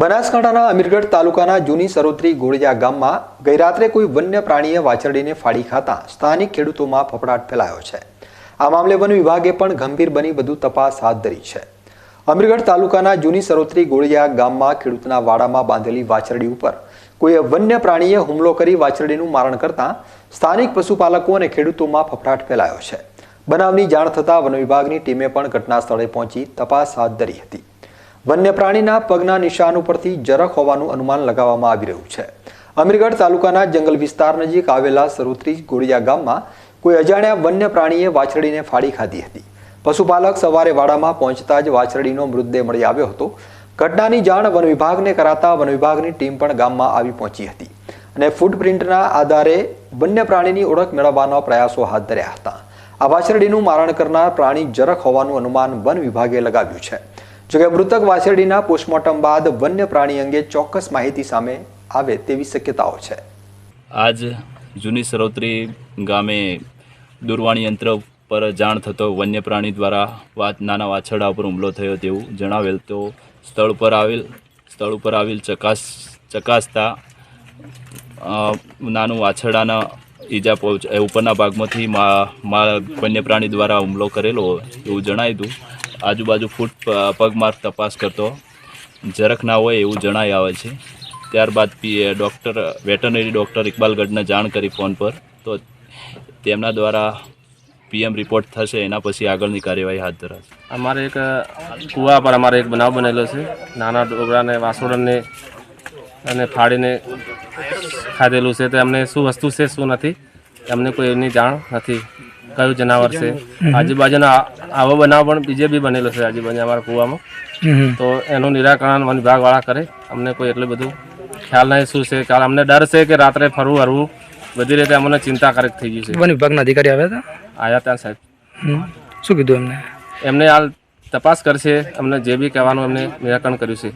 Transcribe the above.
બનાસકાંઠાના અમીરગઢ તાલુકાના જૂની સરોત્રી ગોળિયા ગામમાં ગઈરાત્રે કોઈ વન્ય પ્રાણીએ વાછરડીને ફાડી ખાતા સ્થાનિક ખેડૂતોમાં ફફડાટ ફેલાયો છે. આ મામલે વન વિભાગે પણ ગંભીર બની વધુ તપાસ હાથ ધરી છે. અમીરગઢ તાલુકાના જૂની સરોત્રી ગોળિયા ગામમાં ખેડૂતના વાડામાં બાંધેલી વાછરડી ઉપર કોઈ વન્ય પ્રાણીએ હુમલો કરી વાછરડીનું મારણ કરતા સ્થાનિક પશુપાલકો અને ખેડૂતોમાં ફફડાટ ફેલાયો છે. બનાવની જાણ થતાં વન વિભાગની ટીમે પણ ઘટના સ્થળે પહોંચી તપાસ હાથ ધરી હતી. વન્ય પ્રાણીના પગના નિશાન ઉપરથી જરખ હોવાનું અનુમાન લગાવવામાં આવી રહ્યું છે. અમીરગઢ તાલુકાના જંગલ વિસ્તાર નજીક આવેલા સરોત્રી ગોળિયા ગામમાં કોઈ અજાણ્યા વન્ય પ્રાણીએ વાછરડીને ફાડી ખાધી હતી. પશુપાલક સવારે વાડામાં પહોંચતા જ વાછરડીનો મૃતદેહ મળી આવ્યો હતો. ઘટનાની જાણ વન વિભાગને કરાતા વન વિભાગની ટીમ પણ ગામમાં આવી પહોંચી હતી અને ફૂટપ્રિન્ટના આધારે વન્ય પ્રાણીની ઓળખ મેળવવાના પ્રયાસો હાથ ધર્યા હતા. આ વાછરડીનું મારણ કરનાર પ્રાણી જરખ હોવાનું અનુમાન વન વિભાગે લગાવ્યું છે. જોકે મૃતક વાછરડીના પોસ્ટમોર્ટમ બાદ વન્ય પ્રાણી અંગે ચોક્કસ માહિતી સામે આવે તેવી શક્યતાઓ છે. આજ જૂની સરોત્રી ગામે દૂરવાણી યંત્ર પર જાણ થતો વન્ય પ્રાણી દ્વારા વાત નાના વાછરડા ઉપર હુમલો થયો તેવું જણાવેલ તો સ્થળ પર આવેલ, સ્થળ ઉપર આવેલ ચકાસ, ચકાસતા નાનું વાછરડાના ઈજા પહોંચ ઉપરના ભાગમાંથી વન્ય પ્રાણી દ્વારા હુમલો કરેલો એવું જણાવ્યું આજુબાજુ ફૂટ પગમાર્ગ તપાસ કરતો. જરાક ના હોય એવું જણાઈ આવે છે. ત્યારબાદ પી ડૉક્ટર, વેટરનરી ડૉક્ટર ઇકબાલગઢને જાણ કરી ફોન પર. તો તેમના દ્વારા પીએમ રિપોર્ટ થશે, એના પછી આગળની કાર્યવાહી હાથ ધરાશે. અમારે એક કુવા પર અમારે એક બનાવ બનેલો છે. નાના ડોગરાને વાસોડને અને ફાડીને ખાધેલું છે. તો અમને શું વસ્તુ છે, શું નથી? અમને કોઈ એની જાણ નથી. કયું જનાવર છે? આજુબાજુના આવો બનાવ પણ બીજે બી બનેલો છે આજુબાજુ અમારા કુવામાં. તો એનું નિરાકરણ વન વિભાગવાળા કરે. અમને કોઈ એટલું બધું ખ્યાલ નહીં શું છે? કારણ અમને ડર છે કે રાત્રે ફરવું હરવું બધી રીતે અમને ચિંતાકારક થઈ ગયું છે. વન વિભાગના અધિકારી આવ્યા હતા? આયા ત્યાં સાહેબ. શું કીધું એમને? એમને હાલ તપાસ કરશે. અમને જે બી કહેવાનું એમને નિરાકરણ કર્યું છે.